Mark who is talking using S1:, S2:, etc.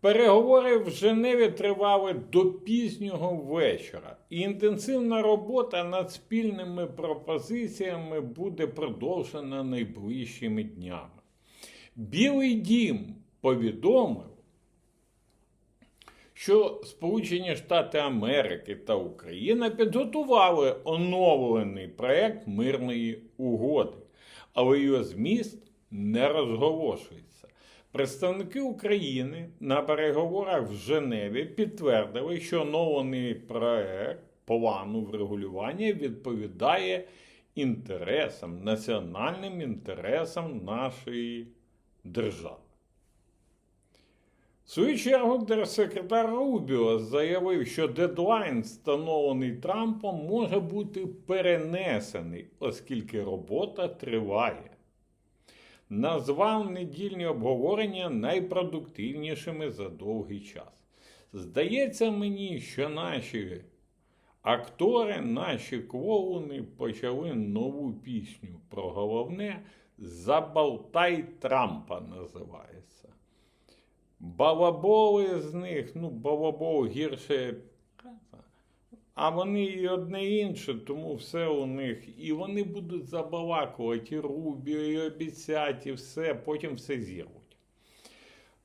S1: Переговори в Женеві тривали до пізнього вечора, і інтенсивна робота над спільними пропозиціями буде продовжена найближчими днями. Білий дім повідомив, що Сполучені Штати Америки та Україна підготували оновлений проект мирної угоди, але його зміст не розголошується. Представники України на переговорах в Женеві підтвердили, що оновлений проект плану врегулювання відповідає інтересам, національним інтересам нашої держави. В свою чергу держсекретар Рубіо заявив, що дедлайн, встановлений Трампом, може бути перенесений, оскільки робота триває. Назвав недільні обговорення найпродуктивнішими за довгий час. Здається мені, що наші актори, наші клоуни почали нову пісню про головне Забалтай Трампа називається. Балаболи з них, ну, балабол гірше. А вони і одне і інше, тому все у них. І вони будуть забалакувати, і Рубіо, і обіцяти, і все, потім все зірвуть.